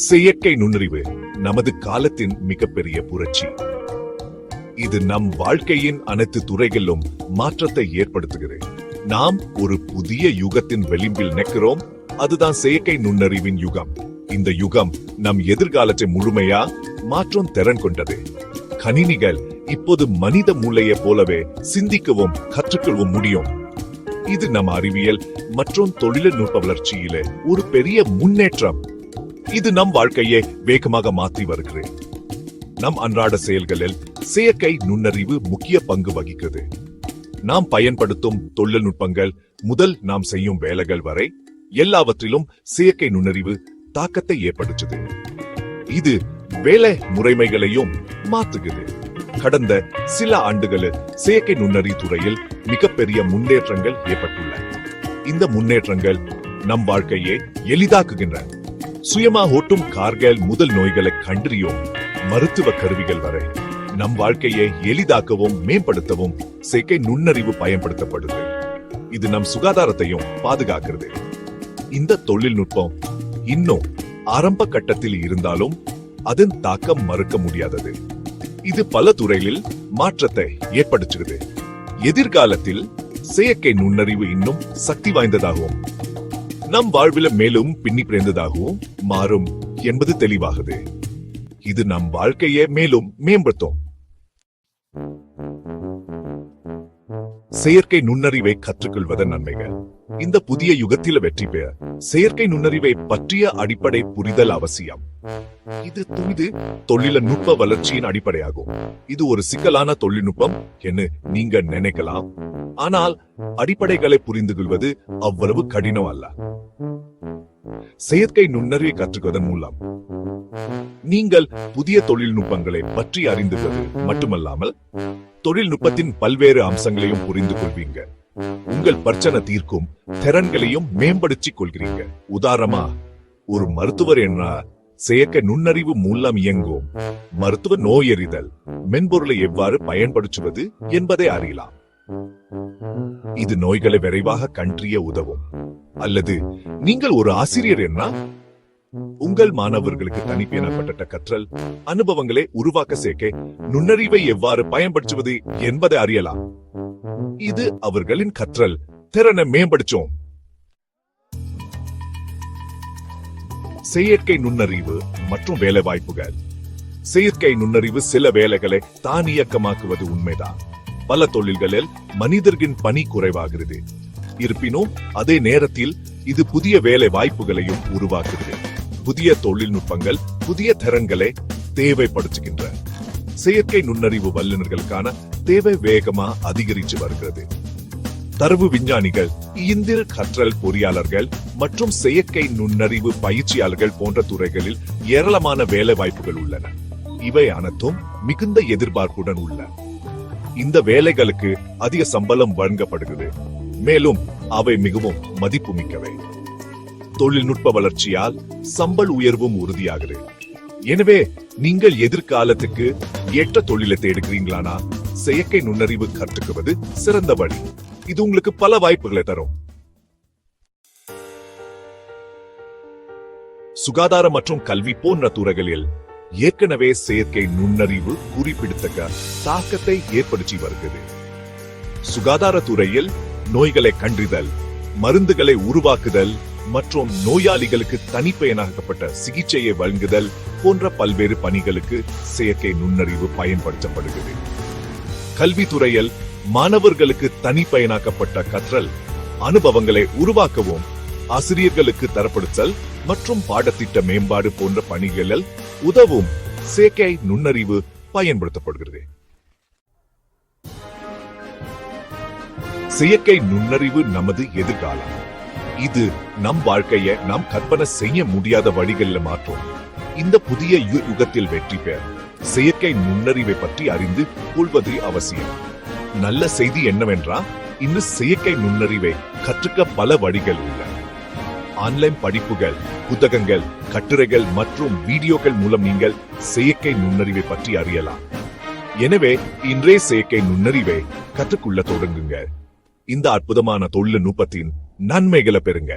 செயற்கை நுண்ணறிவு நமது காலத்தின் மிகப்பெரிய புரட்சி. இது நம் வாழ்க்கையின் அனைத்து துறைகளிலும் மாற்றத்தை ஏற்படுத்துகிறது. நாம் ஒரு புதிய யுகத்தின் விளிம்பில் நிற்கிறோம். அதுதான் செயற்கை நுண்ணறிவின் யுகம். இந்த யுகம் நம் எதிர்காலத்தை முழுமையா மாற்றம் திறன் கொண்டது. கணினிகள் இப்போது மனித மூளையை போலவே சிந்திக்கவும் கற்றுக்கொள்ளவும் முடியும். இது நம் அறிவியல் மற்றும் தொழில்நுட்ப வளர்ச்சியில ஒரு பெரிய முன்னேற்றம். இது நம் வாழ்க்கையை வேகமாக மாற்றி வருகிறது. நம் அன்றாட செயல்களில் செயற்கை நுண்ணறிவு முக்கிய பங்கு வகிக்கிறது. நாம் பயன்படுத்தும் தொழில்நுட்பங்கள் முதல் நாம் செய்யும் வேலைகள் வரை எல்லாவற்றிலும் செயற்கை நுண்ணறிவு தாக்கத்தை ஏற்படுத்துது. இது வேலை முறைமைகளையும் மாற்றுகிறது. கடந்த சில ஆண்டுகளில் செயற்கை நுண்ணறி துறையில் மிகப்பெரிய முன்னேற்றங்கள் ஏற்பட்டுள்ளன. இந்த முன்னேற்றங்கள் நம் வாழ்க்கையை எளிதாக்குகின்றன. சுயமா ஓட்டும் கார்கள் முதல் நோய்களை கண்டறியும் மருத்துவ கருவிகள் வரை நம் வாழ்க்கையை எளிதாக்கவும் மேம்படுத்தவும் செயற்கை நுண்ணறிவு பயன்படுத்தப்படுது. இது நம் சுகாதாரத்தையும் பாதுகாக்கிறது. இந்த தொழில்நுட்பம் இன்னும் ஆரம்ப கட்டத்தில் இருந்தாலும் அதன் தாக்கம் மறுக்க முடியாதது. இது பல துறைகளில் மாற்றத்தை ஏற்படுத்துகிறது. எதிர்காலத்தில் செயற்கை நுண்ணறிவு இன்னும் சக்தி வாய்ந்ததாகவும் நம் வாழ்வில மேலும் பின்னி பிறந்ததாகவும் மாறும் என்பது தெளிவாகுது. இது நம் வாழ்க்கையை மேலும் மேம்படுத்தும். செயற்கை நுண்ணறிவை கற்றுக்கொள்வதன் நன்மைகள். இந்த புதிய யுகத்தில் வெற்றி பெற செயற்கை நுண்ணறிவை பற்றிய அடிப்படை புரிதல் அவசியம். இது துணிது தொழில்நுட்ப வளர்ச்சியின் அடிப்படையாகும். இது ஒரு சிக்கலான தொழில்நுட்பம் என்று நீங்க நினைக்கலாம். ஆனால் அடிப்படைகளை புரிந்து கொள்வது அவ்வளவு கடினம் அல்ல. செயற்கை நுண்ணறிவை கற்றுக்குவதன் மூலம் நீங்கள் புதிய தொழில்நுட்பங்களை பற்றி அறிந்துள்ளது மட்டுமல்லாமல் தொழில்நுட்பத்தின் பல்வேறு அம்சங்களையும் புரிந்து கொள்வீங்க உங்கள் பிரச்சனை தீர்க்கும் திறன்களையும் மேம்படுத்திக் கொள்கிறீங்க. உதாரணமா ஒரு மருத்துவர் என்ன செயற்கை நுண்ணறிவு மூலம் இயங்கும் மருத்துவ நோயறிதல் மென்பொருளை எவ்வாறு பயன்படுத்துவது என்பதை அறியலாம். இது நோய்களை விரைவாக கன்றிய உதவும். அல்லது நீங்கள் ஒரு ஆசிரியர் என்ன? உங்கள் மாணவர்களுக்கு தனிப்பெனப்பட்ட கற்றல் அனுபவங்களை உருவாக்க சேர்க்க நுண்ணறிவை எவ்வாறு பயன்படுத்துவது என்பதை அறியலாம். இது அவர்களின் கற்றல் திறனை மேம்படுத்தும். செயற்கை நுண்ணறிவு மற்றும் வேலை வாய்ப்புகள் செயற்கை நுண்ணறிவு சில வேலைகளை தானியக்கமாக்குவது உண்மைதான். பல தொழில்களில் மனிதர்களின் பணி குறைவாகிறது. இருப்பினும் அதே நேரத்தில் இது புதிய வேலை வாய்ப்புகளையும் உருவாக்குகிறது. புதிய தொழில்நுட்பங்கள் புதிய திறன்களை தேவைப்படுத்துகின்றன செயற்கை நுண்ணறிவு வல்லுநர்களுக்கான தேவை வேகமா அதிகரித்து வருகிறது. தரவு விஞ்ஞானிகள் இயந்திர கற்றல் பொறியாளர்கள் மற்றும் செயற்கை நுண்ணறிவு பயிற்சியாளர்கள் போன்ற துறைகளில் ஏராளமான வேலை வாய்ப்புகள் உள்ளன. இவை அனைத்தும் மிகுந்த எதிர்பார்ப்புடன் உள்ளன இந்த வேலைகளுக்கு அதிக சம்பளம் வழங்கப்படுகிறது. மேலும் அவை மிகவும் மதிப்புமிக்கவை. தொழில்நுட்ப வளர்ச்சியால் சம்பள உயர்வும் உறுதியாகிறது. எனவே நீங்கள் எதிர்காலத்துக்கு ஏற்ற தொழிலை தேடுகிறீங்களானா செயற்கை நுண்ணறிவு கற்றுக்குவது சிறந்த வழி. இது உங்களுக்கு பல வாய்ப்புகளை தரும். சுகாதாரம் மற்றும் கல்வி போன்ற துறைகளில் ஏற்கனவே செயற்கை நுண்ணறிவு குறிப்பிடத்தக்க தாக்கத்தை ஏற்படுத்தி வருகிறது. சுகாதாரத்துறையில் நோய்களை கண்டறிதல் மருந்துகளை உருவாக்குதல் மற்றும் நோயாளிகளுக்கு தனிப்பயனாக்கப்பட்ட சிகிச்சையை வழங்குதல் போன்ற பல்வேறு பணிகளுக்கு செயற்கை நுண்ணறிவு பயன்படுத்தப்படுகிறது. கல்வித்துறையில் மாணவர்களுக்கு தனிப்பயனாக்கப்பட்ட கற்றல் அனுபவங்களை உருவாக்கவும் ஆசிரியர்களுக்கு தரப்படுத்தல் மற்றும் பாடத்திட்ட மேம்பாடு போன்ற பணிகளில் உதவும் செயற்கை நுண்ணறிவு பயன்படுத்தப்படுகிறது. செயற்கை நுண்ணறிவு நமது எதிர்காலம். இது நம் வாழ்க்கையை நாம் கற்பனை செய்ய முடியாத வழிகளில் மாற்றும். இந்த புதிய யு- யுகத்தில் வெற்றி பெற செயற்கை நுண்ணறிவை பற்றி அறிந்து கொள்வது அவசியம். நல்ல செய்தி என்னவென்றால் இன்னும் செயற்கை நுண்ணறிவை கற்றுக்க பல வழிகள் உள்ளன ஆன்லைன் படிப்புகள் புத்தகங்கள் கட்டுரைகள் மற்றும் வீடியோக்கள் மூலம் நீங்கள் செயற்கை நுண்ணறிவை பற்றி அறியலாம். எனவே இன்றே செயற்கை நுண்ணறிவை கற்றுக்கொள்ள தொடங்குங்க இந்த அற்புதமான தொழில்நுட்பத்தின் நன்மைகளை பெறுங்க